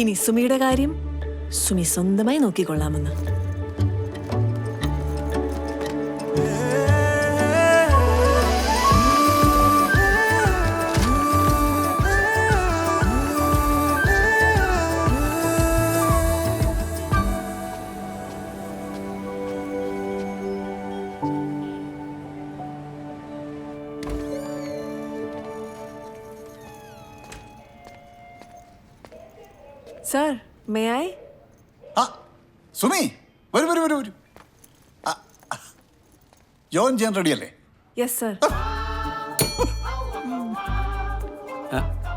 ഇനി സുമിയുടെ കാര്യം സുമി സ്വന്തമായി നോക്കിക്കൊള്ളാമെന്ന്. Sir may I? ആ സുമി വരൂ വരൂ വരൂ വരൂ. ആ, ആ. ജോയിൻ ചെയ്യാൻ റെഡിയല്ലേ യെസ് സർ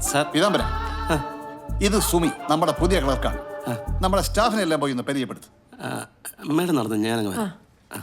സാർ. പീതാംബര ഇത് സുമി നമ്മുടെ പുതിയ ക്ലർക്കാണ്. നമ്മുടെ സ്റ്റാഫിനെ എല്ലാം പോയി ഒന്ന് പരിചയപ്പെടുത്തു. മേഡം നടന്നു ഞാനങ്ങ് വരാം. ആ.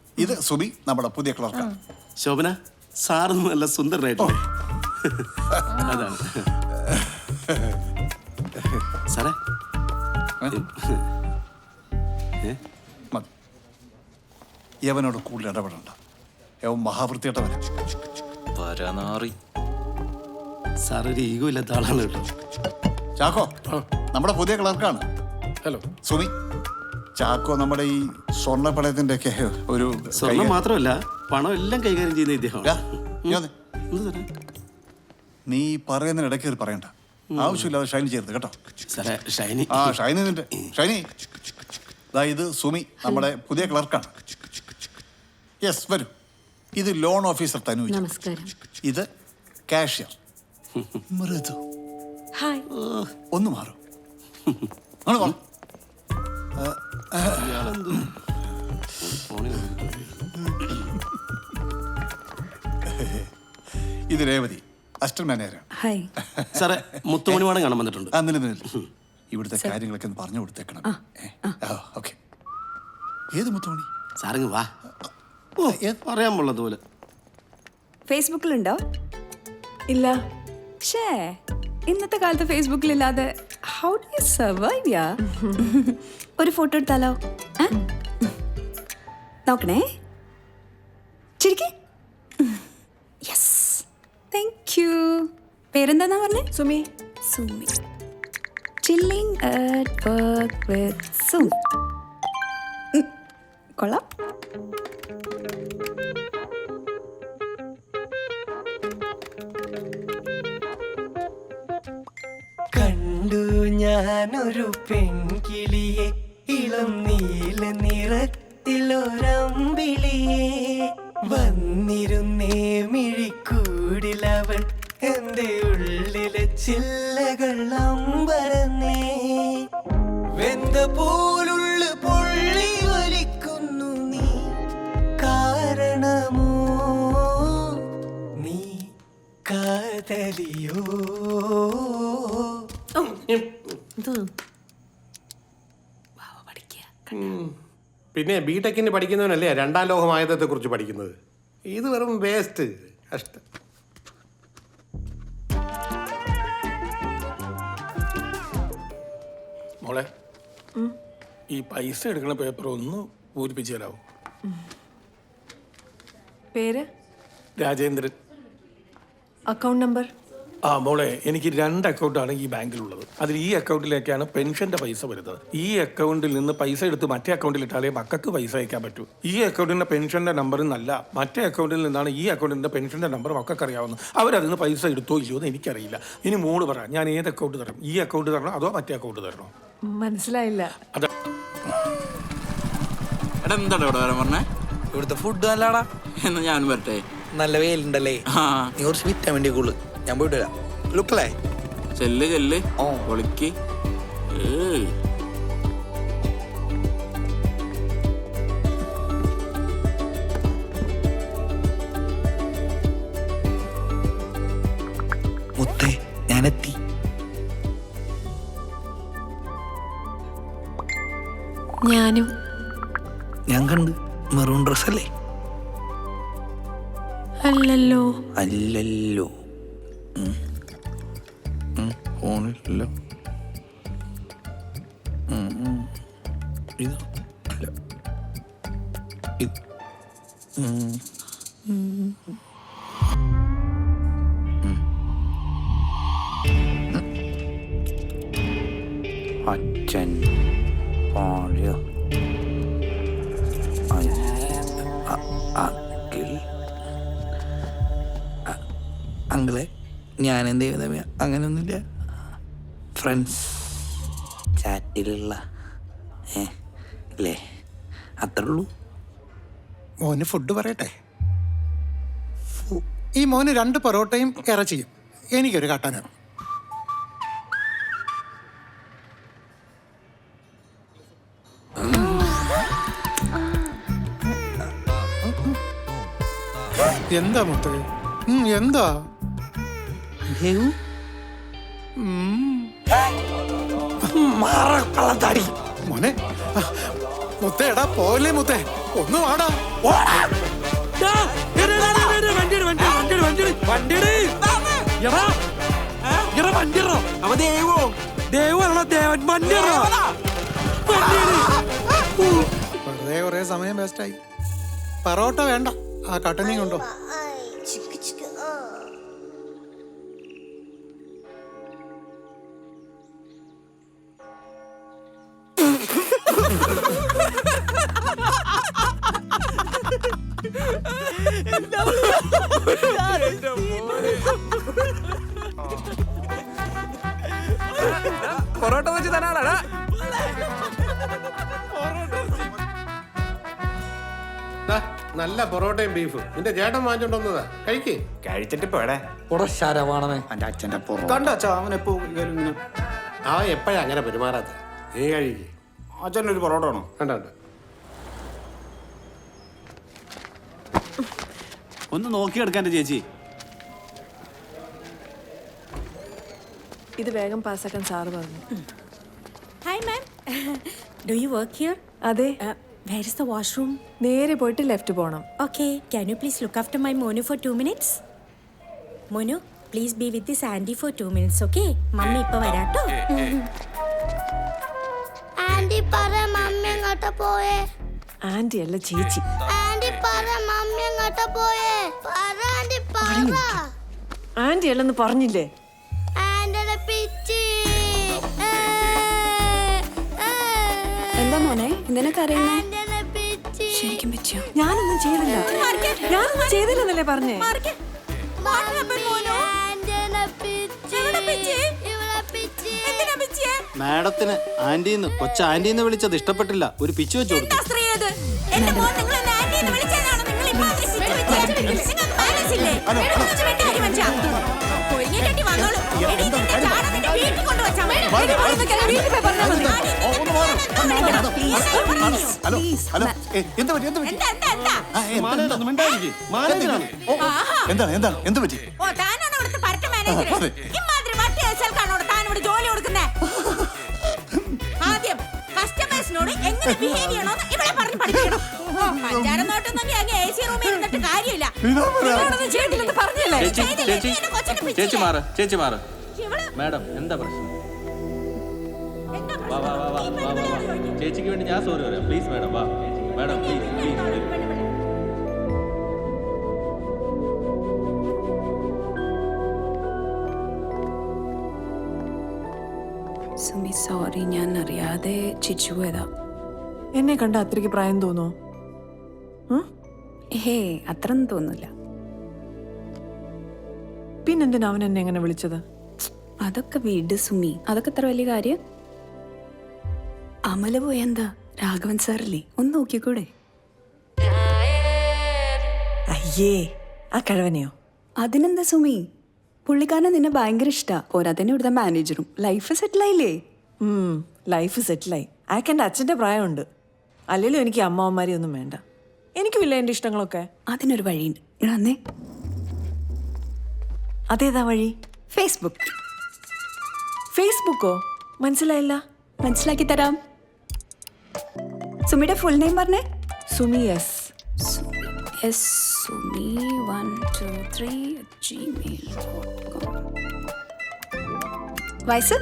ഇത് സുബി നമ്മുടെ പുതിയ ക്ലർക്ക് ശോഭന സാറ് നല്ല സുന്ദരനായിട്ടില്ലേ? അതാണ്. സാറേ. യവനോട് കൂടുതൽ ഇടപെടണ്ട. യവൻ മഹാവൃത്തിയിട്ടവനാ പരനാറി സാർ ഒരു ഈഗോ ഇല്ലാത്ത ആളാണ് കേട്ടോ. ചാക്കോ നമ്മുടെ പുതിയ ക്ലർക്കാണ്. ഹലോ. സുമി ചാക്കോ നമ്മുടെ ഈ സ്വർണ പണയത്തിന്റെ ഒക്കെ ഒരു സ്വർണം മാത്രമല്ല പണം എല്ലാം കൈകാര്യം ചെയ്യുന്ന ഇദ്ദേഹം നീ പറയുന്ന ഇടയ്ക്ക് പറയണ്ട. ആവശ്യമില്ലാതെ ഷൈനി ചേർത്ത് കേട്ടോ. ഷൈനി. ആ ഷൈനി നിന്റെ ഷൈനി. ഇത് സുമി നമ്മുടെ പുതിയ ക്ലർക്കാണ്. യെസ് വരൂ. ഇത് ലോൺ ഓഫീസർ തനു ഇത് കാഷ്യർ. മൃദു. ഒന്ന് മാറും. ഇത് രേവതി അസിസ്റ്റന്റ് മാനേജർ ഹായ്. സാറേ കാണാൻ വന്നിട്ടുണ്ട്. ആ നില നില. ഇവിടുത്തെ കാര്യങ്ങളൊക്കെ ഒന്ന് പറഞ്ഞു കൊടുത്തേക്കണം. ഓക്കെ. ഏത് മുത്തുമണി? സാറിങ് വാ. ഓ പറയാൻ പോലെ. ഫേസ്ബുക്കിലുണ്ടോ? ഇല്ല. ഷേ ഇന്നത്തെ കാലത്ത് ഫേസ്ബുക്കിലില്ലാതെ how do you survive ya ഒരു ഫോട്ടോ എടുത്താലോ? നോക്കണേ. ശരിക്ക് യെസ് താങ്ക് യു പേരെന്താന്നാ പറഞ്ഞേ? Sumi. Sumi. Chilling at work with Sumi കൊള്ളാം. ഞാനൊരു പെൺകിളിയെ ഇളം നീല നിറത്തിലൊരമ്പിളിയെ. വന്നിരുന്നേ മിഴിക്കൂടിലവൾ എന്റെ ഉള്ളിലെ ചില്ലകൾ പിന്നെ ബി ടെക്കിന് പഠിക്കുന്നവനല്ലേ രണ്ടാം ലോകമായതത്തെ കുറിച്ച് പഠിക്കുന്നത്? ഇത് വെറും വേസ്റ്റ്. കഷ്ടം. മോളെ ഈ പൈസ എടുക്കുന്ന പേപ്പർ ഒന്ന് പൂരിപ്പിച്ചു തരാമോ പേര്? രാജേന്ദ്രൻ. അക്കൗണ്ട് നമ്പർ ആ മോളെ എനിക്ക് രണ്ട് അക്കൗണ്ടാണ് ഈ ബാങ്കിലുള്ളത്. അതിൽ ഈ അക്കൗണ്ടിലേക്കാണ് പെൻഷന്റെ പൈസ വരുന്നത്. ഈ അക്കൗണ്ടിൽ നിന്ന് പൈസ എടുത്ത് മറ്റേ അക്കൗണ്ടിൽ ഇട്ടാലേ മക്കൾക്ക് പൈസ അയക്കാൻ പറ്റൂ. ഈ അക്കൗണ്ടിന്റെ പെൻഷന്റെ നമ്പർ നല്ല മറ്റേ അക്കൗണ്ടിൽ നിന്നാണ് ഈ അക്കൗണ്ടിന്റെ പെൻഷന്റെ നമ്പർ മക്കൾക്ക് അറിയാവുന്നത്. അവരതിൽ നിന്ന് പൈസ എടുത്തോ ഇല്ലയോ എന്ന് എനിക്കറിയില്ല. ഇനി മോൾ പറ ഞാൻ ഏത് അക്കൗണ്ട് തരണം? ഈ അക്കൗണ്ട് തരണോ അതോ മറ്റേ അക്കൗണ്ട് തരണോ? മനസ്സിലായില്ല. അത്. എടാ എന്താണ് ഇവിടെ വരാൻ പറഞ്ഞേ? ഇവിടുത്തെ ഫുഡ് നല്ലടാ എന്നാ ഞാൻ വരട്ടെ. നല്ല വെയിലുണ്ടല്ലേ. ആ. നീ കുറച്ച് വിറ്റാമിന്റെ കൂടുതൽ ഞാൻ പോയിട്ട് വരാം. ലുക്കല്ലേ ചെല്ല് ചെല്ല്. ഓ. ഒളിക്ക് മുത്തേ ഞാനെത്തി. ഞാനും. ഞാൻ കണ്ട് മെറൂൺ ഡ്രസ് അല്ലേ അല്ലല്ലോ. അല്ലല്ലോ. ഉം. ഇത് അല്ല ഇത്. അച്ഛൻ പാടിയ അങ്കിൾ അങ്കിളെ ഞാൻ എന്ത് ചെയ്തമേ അങ്ങനെയൊന്നുമില്ല ഫ്രണ്ട്സ് ചാറ്റിലുള്ള. ഏ അല്ലേ അത്രേ ഉള്ളൂ മോന് ഫുഡ് പറയട്ടെ? ഈ മോന് രണ്ട് പൊറോട്ടയും ഇറച്ചിയും എനിക്കൊരു കട്ടനും എന്താ മുത്തേ? എന്താ? ദേവു മാറക്കളത്താടി മോനെ മുത്തേ എടാ പോലെ മുത്തേ. ഒന്ന് വാടാ. വെറുതെ കൊറേ സമയം വേസ്റ്റായി പറോട്ട വേണ്ട. ആ കട്ടനെയും കൊണ്ടോ. പൊറോട്ടയും ബീഫും നിന്റെ ചേട്ടൻ വാങ്ങിച്ചോണ്ടോന്നതാ കഴിക്കേ. കഴിച്ചിട്ട് പോടെ ശരവാണമേ എന്റെ അച്ഛന്റെ പുറം അച്ഛാ അവൻ എപ്പോ ഇങ്ങനെ ആ എപ്പോഴാ അങ്ങനെ പെരുമാറാത്ത? നീ കഴിക്ക്. അച്ഛന്റെ പൊറോട്ട ആണോ വേണ്ട വേണ്ട ഒന്ന് നോക്കിയെടുക്കാൻ ചേച്ചി. ഇത് വേഗം പാസ്സാക്കാൻ സാറ് പറഞ്ഞു. Hi ma'am do you work here അതെ. വേർ ഇസ് ദ വാഷ്റൂം നേരെ പോയിട്ട് ലെഫ്റ്റ് പോകണം okay can you please look after my Monu for two minutes Monu please be with this aunty for two minutes okay mummy ഇപ്പൊ വരാട്ടോ. Anti പറ mummy എങ്ങോട്ടാ പോയേ? Anti അല്ല ചേച്ചി. ആന്റി പറ മമ്മി എങ്ങോട്ടാ പോയേ? പറ ആന്റി പറ. ആന്റി അല്ലെന്ന് പറഞ്ഞില്ലേ? ആന്റിയുടെ പിച്ചി. എന്താ മോനെ? എന്തിനൊക്കെ അറിയുന്നേ ചെയ്തില്ല. ഞാനൊന്നും ചെയ്തില്ലെന്നല്ലേ പറഞ്ഞേ? മാഡത്തിന് ആന്റിന്ന് കൊച്ച ആന്റിന്ന് വിളിച്ചത് ഇഷ്ടപ്പെട്ടില്ല. ഒരു പിച്ചു വെച്ചു കൊടുത്തു. ഹലോ ഹലോ ഏ, എന്ത് പറ്റി? എന്ത് പറ്റി? എന്താ, എന്താ? മാനേജറാണ്. ഓ, എന്താണ് എന്താണ്? എന്ത് പറ്റി? ഓ താനാണ് ഇവിടുത്തെ പരട്ട മാനേജർ അതെ. ഇമാതിരി വട്ടി അയച്ചാൽക്കാണോ താൻ ഇവിടെ ജോലി കൊടുക്കുന്നേ. ആദ്യം കസ്റ്റമേഴ്സിനോട് എങ്ങനെ ബിഹേവ് ചെയ്യണമെന്ന് ഇവിടെ പറഞ്ഞു പഠിക്കണം ഓ, പഞ്ചാര നോട്ടൊന്നും അങ്ങ് എ സി റൂമിൽ ഇരുന്നിട്ട് കാര്യമില്ല. ഇതാ പറയാ. നിങ്ങളൊന്നും ചെയ്തില്ലെന്ന് പറഞ്ഞില്ലേ? ചേച്ചി ചെയ്തില്ലേ? ചേച്ചി. മാറ കൊച്ചിനെ ചേച്ചി പിച്ചില്ലേ? മാറ് ചേച്ചി മാറ്. ഇവൾ മാഡം എന്താ പ്രശ്നം? വാ വാ വാ വാ വാ വാ വാ. ചേച്ചിക്ക് വേണ്ടി ഞാൻ സോറി പറയാം. പ്ലീസ് മാഡം വാ. Madam please please Sumi sorry ഞാൻ അറിയാതെ ചിരിച്ചു പോയതാ. എന്നെ കണ്ട അത്രയ്ക്ക് പ്രായം തോന്നോ? ഹേ അത്രയൊന്നും തോന്നില്ല പിന്നെന്തിനാ അവൻ എന്നെ എങ്ങനെ വിളിച്ചത്? അതൊക്കെ വീട് സുമി. അതൊക്കെ അത്ര വലിയ കാര്യം? അമല പോയെന്താ രാഘവൻ സാറല്ലേ? ഒന്ന് നോക്കിക്കൂടെ? അയ്യേ ആ കഴവനെയോ? അതിനെന്താ സുമി? പുള്ളിക്കാരനെ നിന്നെ ഭയങ്കര ഇഷ്ടാ. പോരാത്തന്നെ ഇവിടുത്തെ മാനേജറും. ലൈഫ് സെറ്റിൽ ആയില്ലേ? ലൈഫ് സെറ്റിലായി അയാൾക്ക് എന്റെ അച്ഛന്റെ പ്രായമുണ്ട്. അല്ലെങ്കിലും എനിക്ക് അമ്മാവന്മാരെ ഒന്നും വേണ്ട. എനിക്കുമില്ല എന്റെ ഇഷ്ടങ്ങളൊക്കെ. അതിനൊരു വഴിയുണ്ട്. ഇടന്നേ അതേതാ വഴി? ഫേസ്ബുക്ക് ഫേസ്ബുക്കോ മനസ്സിലായില്ല? മനസ്സിലാക്കി തരാം. സുമിയുടെ ഫുൾ നെയിം പറഞ്ഞേ? Sumi S S Sumi one two three Gmail വയസ്സ്?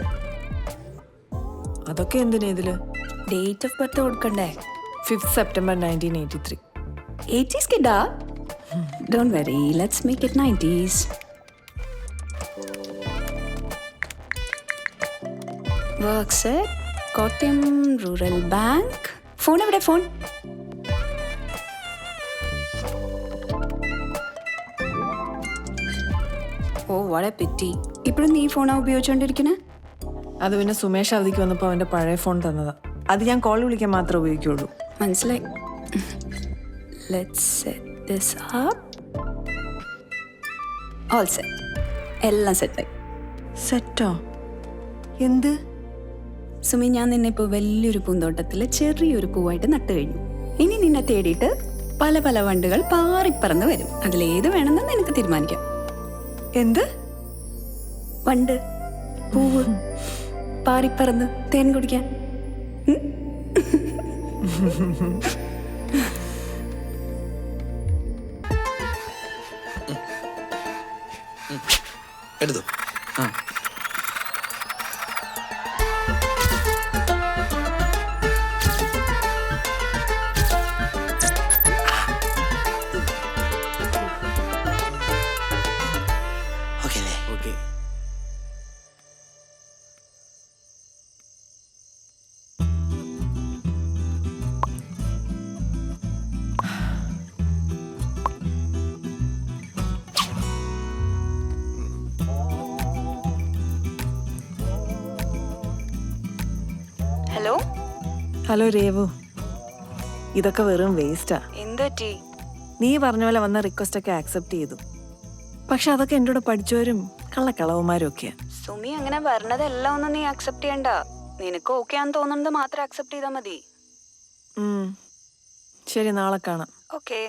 അതൊക്കെ എന്തിനാ ഇതിൽ? ഡേറ്റ് ഓഫ് ബർത്ത് കൊടുക്കണ്ടേ? Fifth September nineteen eighty three eighties കിഡാ don't worry let's make it nineties works Kottayam rural bank. Phone എവിടെ? ഫോൺ. ഓ വളരെ petty. ഇപ്പോഴും നീ ഫോണാ ഉപയോഗിച്ചോണ്ടിരിക്കുന്നത് അത് പിന്നെ സുമേഷ് അവധിക്ക് വന്നപ്പോൾ അവന്റെ പഴയ ഫോൺ തന്നതാ. അത് ഞാൻ കോൾ വിളിക്കാൻ മാത്രമേ ഉപയോഗിക്കുള്ളൂ. മനസ്സിലായി. Let's set this up all set എല്ലാം സെറ്റായി സെറ്റോ എന്ത്? സുമി ഞാൻ നിന്നെ ഇപ്പോൾ വലിയൊരു പൂന്തോട്ടത്തിൽ ചെറിയൊരു പൂവായിട്ട് നട്ടു കഴിഞ്ഞു. ഇനി നിന്നെ തേടിയിട്ട് പല പല വണ്ടുകൾ പാറിപ്പറന്ന് വരും. അതിലേത് വേണമെന്ന് നിനക്ക് തീരുമാനിക്കാം. എന്ത്? വണ്ട് പൂവ് പാറിപ്പറന്ന് തേൻ കുടിക്കാൻ. എടുത്തു? ആ. ഹലോ ഹലോ രേവു ഇതൊക്കെ വെറും വേസ്റ്റാ എന്താ പറ്റി? നീ പറഞ്ഞ പോലെ വന്ന റിക്വസ്റ്റ് ഒക്കെ ആക്സെപ്റ്റ് ചെയ്തു. പക്ഷെ അതൊക്കെ എന്റെ കൂടെ പഠിച്ചവരും കള്ളക്കളവന്മാരും ഒക്കെയാ സുമി അങ്ങനെ പറഞ്ഞതെല്ലാം ഒന്നും നീ ആക്സെപ്റ്റ് ചെയ്യണ്ട. നിനക്ക് ഓക്കെ ആണെന്ന് തോന്നുന്നത് മാത്രം ആക്സെപ്റ്റ് ചെയ്താൽ മതി. ശരി നാളെ കാണാം. ഓക്കെ